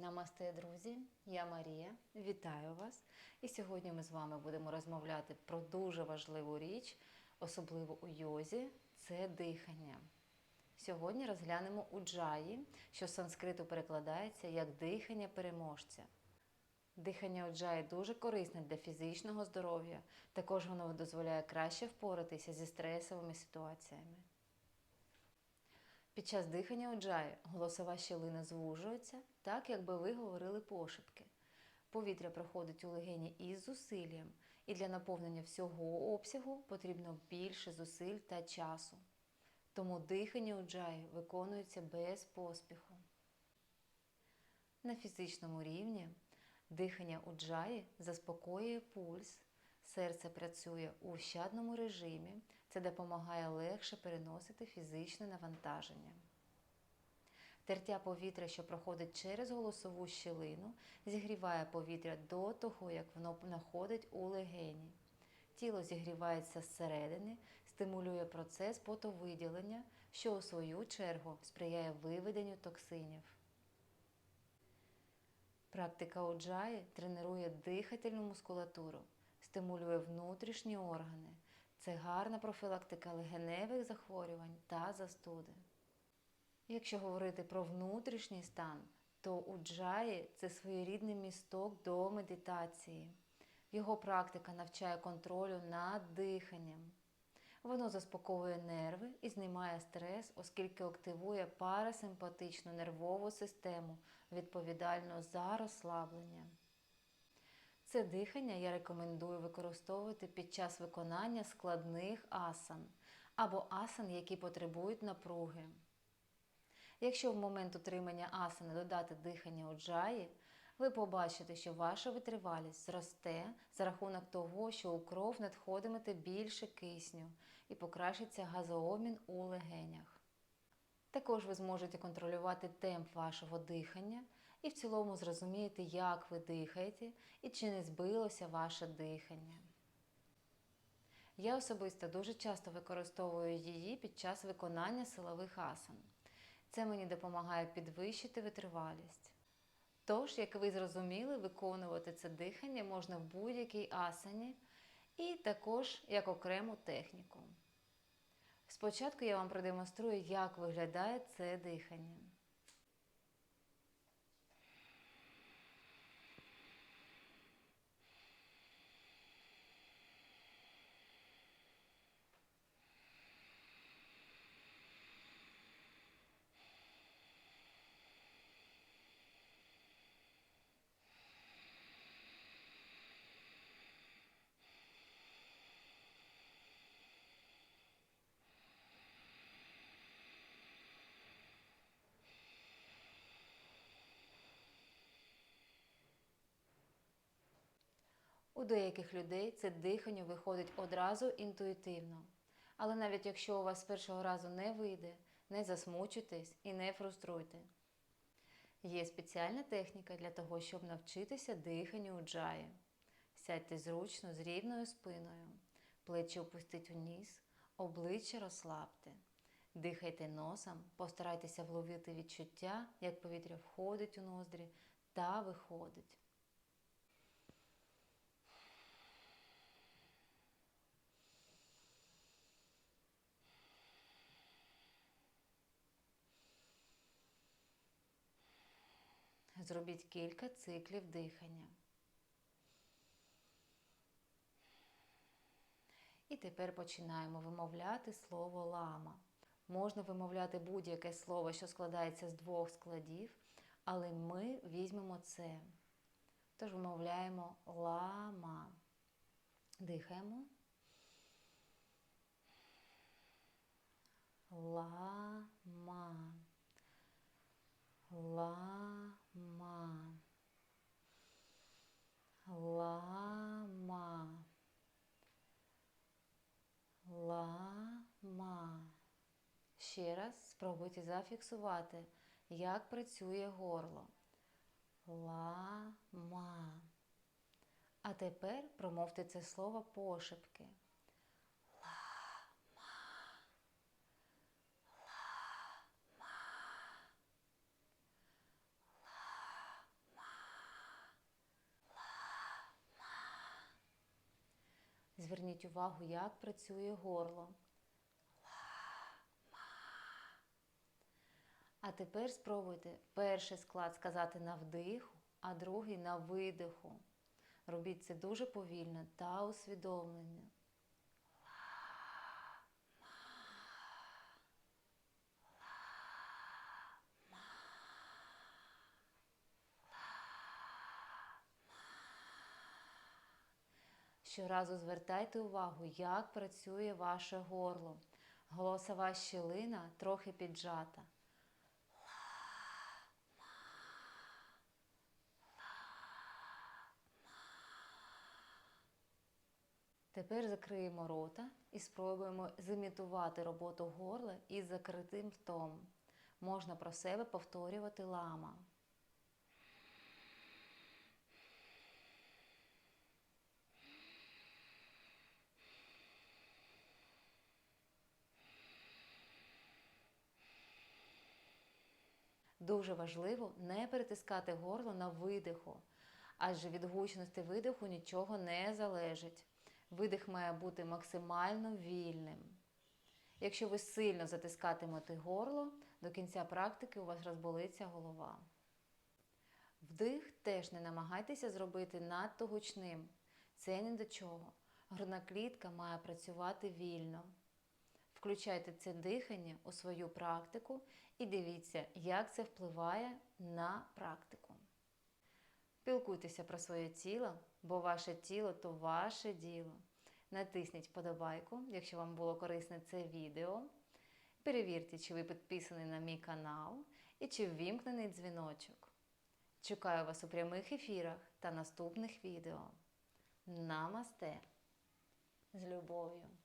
Намасте, друзі! Я Марія. Вітаю вас! І сьогодні ми з вами будемо розмовляти про дуже важливу річ, особливо у йозі це дихання. Сьогодні розглянемо уджаї, що з санскриту перекладається як дихання переможця. Дихання уджаї дуже корисне для фізичного здоров'я, також воно дозволяє краще впоратися зі стресовими ситуаціями. Під час дихання уджаї голосова щелина звужується, так якби ви говорили пошепки. Повітря проходить у легені із зусиллям, і для наповнення всього обсягу потрібно більше зусиль та часу. Тому дихання уджаї виконується без поспіху. На фізичному рівні дихання уджаї заспокоює пульс, серце працює у щадному режимі, це допомагає легше переносити фізичне навантаження. Тертя повітря, що проходить через голосову щілину, зігріває повітря до того, як воно знаходить у легені. Тіло зігрівається зсередини, стимулює процес потовиділення, що у свою чергу сприяє виведенню токсинів. Практика уджаї тренує дихательну мускулатуру, стимулює внутрішні органи. Це гарна профілактика легеневих захворювань та застуди. Якщо говорити про внутрішній стан, то уджаї це своєрідний місток до медитації. Його практика навчає контролю над диханням. Воно заспокоює нерви і знімає стрес, оскільки активує парасимпатичну нервову систему, відповідальну за розслаблення. Це дихання я рекомендую використовувати під час виконання складних асан або асан, які потребують напруги. Якщо в момент утримання асани додати дихання уджаї, ви побачите, що ваша витривалість зросте за рахунок того, що у кров надходиметься більше кисню і покращиться газообмін у легенях. Також ви зможете контролювати темп вашого дихання і в цілому зрозумієте, як ви дихаєте і чи не збилося ваше дихання. Я особисто дуже часто використовую її під час виконання силових асан. Це мені допомагає підвищити витривалість. Тож, як ви зрозуміли, виконувати це дихання можна в будь-якій асані і також як окрему техніку. Спочатку я вам продемонструю, як виглядає це дихання. У деяких людей це дихання виходить одразу інтуїтивно. Але навіть якщо у вас з першого разу не вийде, не засмучуйтесь і не фруструйте. Є спеціальна техніка для того, щоб навчитися диханню у джаї. Сядьте зручно з рівною спиною, плечі опустіть униз, обличчя розслабте. Дихайте носом, постарайтеся вловити відчуття, як повітря входить у ноздрі та виходить. Зробіть кілька циклів дихання. І тепер починаємо вимовляти слово лама. Можна вимовляти будь-яке слово, що складається з двох складів, але ми візьмемо це. Тож вимовляємо лама. Дихаємо. Лама. Лама. Спробуйте зафіксувати, як працює горло. Лама. А тепер промовте це слово пошепки. ма. Ла-ма. Ла-ма. Зверніть увагу, як працює горло. А тепер спробуйте перший склад сказати на вдиху, а другий на видиху. Робіть це дуже повільно та усвідомлено. Щоразу звертайте увагу, як працює ваше горло. Голосова щілина трохи піджата. Тепер закриємо рота і спробуємо зімітувати роботу горла із закритим ртом. Можна про себе повторювати лама. Дуже важливо не перетискати горло на видиху, адже від гучності видиху нічого не залежить. Видих має бути максимально вільним. Якщо ви сильно затискатимете горло, до кінця практики у вас розболиться голова. Вдих теж не намагайтеся зробити надто гучним. Це ні до чого. Грудна клітка має працювати вільно. Включайте це дихання у свою практику і дивіться, як це впливає на практику. Пілкуйтеся про своє тіло, бо ваше тіло то ваше діло. Натисніть вподобайку, якщо вам було корисне це відео. Перевірте, чи ви підписані на мій канал і чи ввімкнений дзвіночок. Чекаю вас у прямих ефірах та наступних відео. Намасте! З любов'ю!